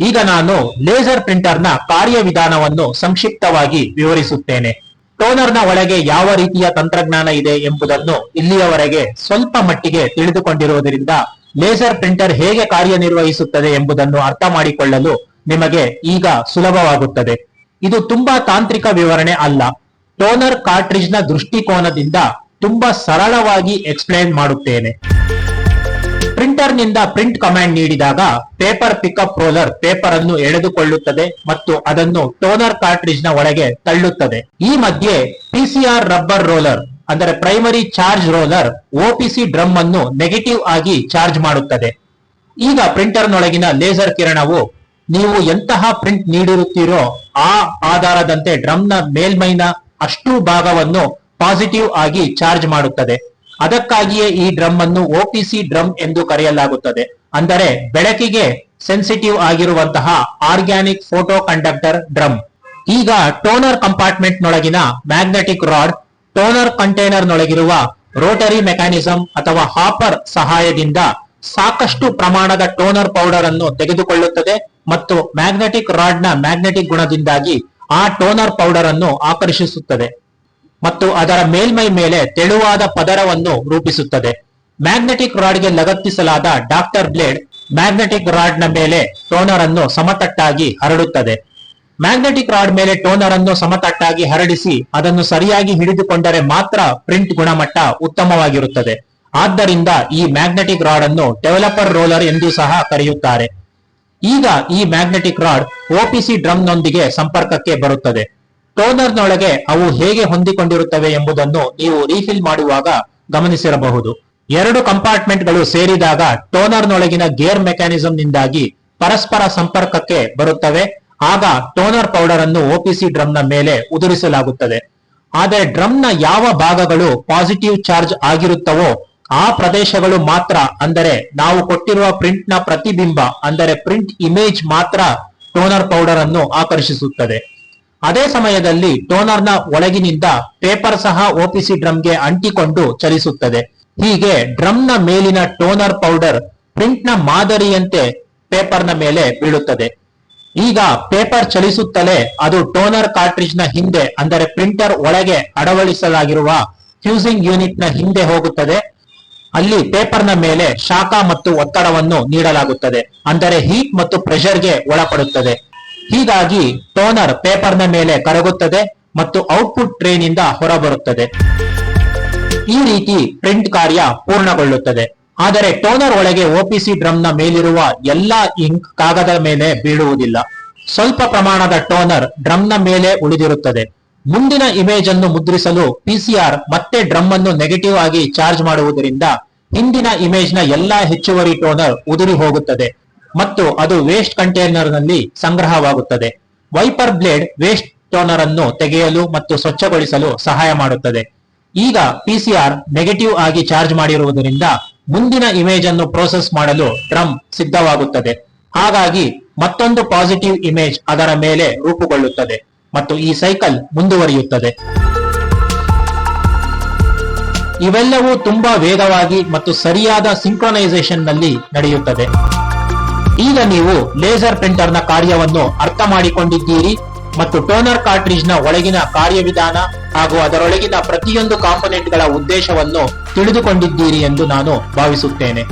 ನಾನು ಲೇಸರ್ ಪ್ರಿಂಟರ್ನ ಕಾರ್ಯವಿಧಾನವನ್ನು ಸಂಕ್ಷಿಪ್ತವಾಗಿ ವಿವರಿಸುತ್ತೇನೆ. ಟೋನರ್ನ ಒಳಗೆ ಯಾವ ರೀತಿಯ ತಂತ್ರಜ್ಞಾನ ಇದೆ ಎಂಬುದನ್ನು ಇಲ್ಲಿಯವರೆಗೆ ಸ್ವಲ್ಪ ಮಟ್ಟಿಗೆ ತಿಳಿದುಕೊಂಡಿರುವುದರಿಂದ ಲೇಸರ್ ಪ್ರಿಂಟರ್ ಹೇಗೆ ಕಾರ್ಯನಿರ್ವಹಿಸುತ್ತದೆ ಎಂಬುದನ್ನು ಅರ್ಥ ಮಾಡಿಕೊಳ್ಳಲು ನಿಮಗೆ ಈಗ ಸುಲಭವಾಗುತ್ತದೆ. ಇದು ತುಂಬಾ ತಾಂತ್ರಿಕ ವಿವರಣೆ ಅಲ್ಲ. ಟೋನರ್ ಕಾರ್ಟ್ರಿಜ್ನ ದೃಷ್ಟಿಕೋನದಿಂದ ತುಂಬಾ ಸರಳವಾಗಿ ಎಕ್ಸ್ಪ್ಲೈನ್ ಮಾಡುತ್ತೇನೆ. ಪ್ರಿಂಟರ್ನಿಂದ ಪ್ರಿಂಟ್ ಕಮಾಂಡ್ ನೀಡಿದಾಗ ಪೇಪರ್ ಪಿಕಪ್ ರೋಲರ್ ಪೇಪರ್ ಅನ್ನು ಎಳೆದುಕೊಳ್ಳುತ್ತದೆ ಮತ್ತು ಅದನ್ನು ಟೋನರ್ ಕಾರ್ಟ್ರಿಜ್ನ ಒಳಗೆ ತಳ್ಳುತ್ತದೆ. ಈ ಮಧ್ಯೆ ಪಿಸಿಆರ್ ರಬ್ಬರ್ ರೋಲರ್ ಅಂದರೆ primary charge roller OPC drum ಅನ್ನು ನೆಗೆಟಿವ್ ಆಗಿ ಚಾರ್ಜ್ ಮಾಡುತ್ತದೆ. ಈಗ ಪ್ರಿಂಟರ್ ನೊಳಗಿನ ಲೇಸರ್ ಕಿರಣವು ನೀವು ಎಂತಹ ಪ್ರಿಂಟ್ ನೀಡಿರುತ್ತೀರೋ ಆ ಆಧಾರದಂತೆ ಡ್ರಮ್ನ ಮೇಲ್ಮೈನ ಅಷ್ಟು ಭಾಗವನ್ನು ಪಾಸಿಟಿವ್ ಆಗಿ ಚಾರ್ಜ್ ಮಾಡುತ್ತದೆ. ಅದಕ್ಕಾಗಿಯೇ ಈ ಡ್ರಮ್ ಅನ್ನು ಓಪಿಸಿ ಡ್ರಮ್ ಎಂದು ಕರೆಯಲಾಗುತ್ತದೆ. ಅಂದರೆ ಬೆಳಕಿಗೆ ಸೆನ್ಸಿಟಿವ್ ಆಗಿರುವಂತಹ ಆರ್ಗ್ಯಾನಿಕ್ ಫೋಟೋ ಕಂಡಕ್ಟರ್ ಡ್ರಮ್. ಈಗ ಟೋನರ್ ಕಂಪಾರ್ಟ್ಮೆಂಟ್ ನೊಳಗಿನ ಮ್ಯಾಗ್ನೆಟಿಕ್ ರಾಡ್ ಟೋನರ್ ಕಂಟೈನರ್ ನೊಳಗಿರುವ ರೋಟರಿ ಮೆಕ್ಯಾನಿಸಂ ಅಥವಾ ಹಾಪರ್ ಸಹಾಯದಿಂದ ಸಾಕಷ್ಟು ಪ್ರಮಾಣದ ಟೋನರ್ ಪೌಡರ್ ಅನ್ನು ತೆಗೆದುಕೊಳ್ಳುತ್ತದೆ ಮತ್ತು ಮ್ಯಾಗ್ನೆಟಿಕ್ ರಾಡ್ನ ಮ್ಯಾಗ್ನೆಟಿಕ್ ಗುಣದಿಂದಾಗಿ ಆ ಟೋನರ್ ಪೌಡರ್ ಅನ್ನು ಆಕರ್ಷಿಸುತ್ತದೆ. ಮತ್ತು ಅದರ ಮೇಲ್ಮೈ ಮೇಲೆ ತೆಳುವಾದ ಪದರವನ್ನು ರೂಪಿಸುತ್ತದೆ. ಮ್ಯಾಗ್ನೆಟಿಕ್ ರಾಡ್ಗೆ ಲಗತ್ತಿಸಲಾದ ಡಾಕ್ಟರ್ ಬ್ಲೇಡ್ ಮ್ಯಾಗ್ನೆಟಿಕ್ ರಾಡ್ನ ಮೇಲೆ ಟೋನರ್ ಅನ್ನು ಸಮತಟ್ಟಾಗಿ ಹರಡುತ್ತದೆ. ಮ್ಯಾಗ್ನೆಟಿಕ್ ರಾಡ್ ಮೇಲೆ ಟೋನರ್ ಅನ್ನು ಸಮತಟ್ಟಾಗಿ ಹರಡಿಸಿ ಅದನ್ನು ಸರಿಯಾಗಿ ಹಿಡಿದುಕೊಂಡರೆ ಮಾತ್ರ ಪ್ರಿಂಟ್ ಗುಣಮಟ್ಟ ಉತ್ತಮವಾಗಿರುತ್ತದೆ. ಆದ್ದರಿಂದ ಈ ಮ್ಯಾಗ್ನೆಟಿಕ್ ರಾಡ್ ಅನ್ನು ಡೆವಲಪರ್ ರೋಲರ್ ಎಂದು ಸಹ ಕರೆಯುತ್ತಾರೆ. ಈಗ ಈ ಮ್ಯಾಗ್ನೆಟಿಕ್ ರಾಡ್ ಓಪಿಸಿ ಡ್ರಮ್ನೊಂದಿಗೆ ಸಂಪರ್ಕಕ್ಕೆ ಬರುತ್ತದೆ. ಟೋನರ್ ನೊಳಗೆ ಅವು ಹೇಗೆ ಹೊಂದಿಕೊಂಡಿರುತ್ತವೆ ಎಂಬುದನ್ನು ನೀವು ರೀಫಿಲ್ ಮಾಡುವಾಗ ಗಮನಿಸಿರಬಹುದು. ಎರಡು ಕಂಪಾರ್ಟ್ಮೆಂಟ್ಗಳು ಸೇರಿದಾಗ ಟೋನರ್ ನೊಳಗಿನ ಗೇರ್ ಮೆಕ್ಯಾನಿಸಂನಿಂದಾಗಿ ಪರಸ್ಪರ ಸಂಪರ್ಕಕ್ಕೆ ಬರುತ್ತವೆ. ಆಗ ಟೋನರ್ ಪೌಡರ್ ಅನ್ನು ಓಪಿಸಿ ಡ್ರಮ್ನ ಮೇಲೆ ಉದುರಿಸಲಾಗುತ್ತದೆ. ಆದರೆ ಡ್ರಮ್ನ ಯಾವ ಭಾಗಗಳು ಪಾಸಿಟಿವ್ ಚಾರ್ಜ್ ಆಗಿರುತ್ತವೋ ಆ ಪ್ರದೇಶಗಳು ಮಾತ್ರ ಅಂದರೆ ನಾವು ಕೊಟ್ಟಿರುವ ಪ್ರಿಂಟ್ನ ಪ್ರತಿಬಿಂಬ ಅಂದರೆ ಪ್ರಿಂಟ್ ಇಮೇಜ್ ಮಾತ್ರ ಟೋನರ್ ಪೌಡರ್ ಅನ್ನು ಆಕರ್ಷಿಸುತ್ತದೆ. ಅದೇ ಸಮಯದಲ್ಲಿ ಟೋನರ್ನ ಒಳಗಿನಿಂದ ಪೇಪರ್ ಸಹ ಓಪಿಸಿ ಡ್ರಮ್ಗೆ ಅಂಟಿಕೊಂಡು ಚಲಿಸುತ್ತದೆ. ಹೀಗೆ ಡ್ರಮ್ನ ಮೇಲಿನ ಟೋನರ್ ಪೌಡರ್ ಪ್ರಿಂಟ್ನ ಮಾದರಿಯಂತೆ ಪೇಪರ್ನ ಮೇಲೆ ಬೀಳುತ್ತದೆ. ಈಗ ಪೇಪರ್ ಚಲಿಸುತ್ತಲೇ ಅದು ಟೋನರ್ ಕಾರ್ಟ್ರಿಜ್ನ ಹಿಂದೆ, ಅಂದರೆ ಪ್ರಿಂಟರ್ ಒಳಗೆ ಅಳವಡಿಸಲಾಗಿರುವ ಫ್ಯೂಸಿಂಗ್ ಯೂನಿಟ್ನ ಹಿಂದೆ ಹೋಗುತ್ತದೆ. ಅಲ್ಲಿ ಪೇಪರ್ನ ಮೇಲೆ ಶಾಖ ಮತ್ತು ಒತ್ತಡವನ್ನು ನೀಡಲಾಗುತ್ತದೆ. ಅಂದರೆ ಹೀಟ್ ಮತ್ತು ಪ್ರೆಷರ್ಗೆ ಒಳಪಡುತ್ತದೆ. ಹೀಗಾಗಿ ಟೋನರ್ ಪೇಪರ್ನ ಮೇಲೆ ಕರಗುತ್ತದೆ ಮತ್ತು ಔಟ್ಪುಟ್ ಟ್ರೇನಿಂದ ಹೊರಬರುತ್ತದೆ. ಈ ರೀತಿ ಪ್ರಿಂಟ್ ಕಾರ್ಯ ಪೂರ್ಣಗೊಳ್ಳುತ್ತದೆ. ಆದರೆ ಟೋನರ್ ಒಳಗೆ ಓಪಿಸಿ ಡ್ರಮ್ನ ಮೇಲಿರುವ ಎಲ್ಲಾ ಇಂಕ್ ಕಾಗದ ಮೇಲೆ ಬೀಳುವುದಿಲ್ಲ. ಸ್ವಲ್ಪ ಪ್ರಮಾಣದ ಟೋನರ್ ಡ್ರಮ್ನ ಮೇಲೆ ಉಳಿದಿರುತ್ತದೆ. ಮುಂದಿನ ಇಮೇಜ್ ಅನ್ನು ಮುದ್ರಿಸಲು ಪಿಸಿಆರ್ ಮತ್ತೆ ಡ್ರಮ್ ಅನ್ನು ನೆಗೆಟಿವ್ ಆಗಿ ಚಾರ್ಜ್ ಮಾಡುವುದರಿಂದ ಹಿಂದಿನ ಇಮೇಜ್ನ ಎಲ್ಲಾ ಹೆಚ್ಚುವರಿ ಟೋನರ್ ಉದುರಿ ಹೋಗುತ್ತದೆ. ಮತ್ತು ಅದು ವೇಸ್ಟ್ ಕಂಟೈನರ್ನಲ್ಲಿ ಸಂಗ್ರಹವಾಗುತ್ತದೆ. ವೈಪರ್ ಬ್ಲೇಡ್ ವೇಸ್ಟ್ ಟೋನರ್ ಅನ್ನು ತೆಗೆಯಲು ಮತ್ತು ಸ್ವಚ್ಛಗೊಳಿಸಲು ಸಹಾಯ ಮಾಡುತ್ತದೆ. ಈಗ ಪಿಸಿಆರ್ ನೆಗೆಟಿವ್ ಆಗಿ ಚಾರ್ಜ್ ಮಾಡಿರುವುದರಿಂದ ಮುಂದಿನ ಇಮೇಜ್ ಅನ್ನು ಪ್ರೋಸೆಸ್ ಮಾಡಲು ಡ್ರಮ್ ಸಿದ್ಧವಾಗುತ್ತದೆ. ಹಾಗಾಗಿ ಮತ್ತೊಂದು ಪಾಸಿಟಿವ್ ಇಮೇಜ್ ಅದರ ಮೇಲೆ ರೂಪುಗೊಳ್ಳುತ್ತದೆ ಮತ್ತು ಈ ಸೈಕಲ್ ಮುಂದುವರಿಯುತ್ತದೆ. ಇವೆಲ್ಲವೂ ತುಂಬಾ ವೇಗವಾಗಿ ಮತ್ತು ಸರಿಯಾದ ಸಿಂಕ್ರೊನೈಸೇಷನ್ನಲ್ಲಿ ನಡೆಯುತ್ತದೆ. ಈಗ ನೀವು ಲೇಸರ್ ಪ್ರಿಂಟರ್ನ ಕಾರ್ಯವನ್ನು ಅರ್ಥ ಮಾಡಿಕೊಂಡಿದ್ದೀರಿ ಮತ್ತು ಟೋನರ್ ಕಾರ್ಟ್ರಿಜ್ನ ಒಳಗಿನ ಕಾರ್ಯವಿಧಾನ ಹಾಗೂ ಅದರೊಳಗಿನ ಪ್ರತಿಯೊಂದು ಕಾಂಪೊನೆಂಟ್ಗಳ ಉದ್ದೇಶವನ್ನು ತಿಳಿದುಕೊಂಡಿದ್ದೀರಿ ಎಂದು ನಾನು ಭಾವಿಸುತ್ತೇನೆ.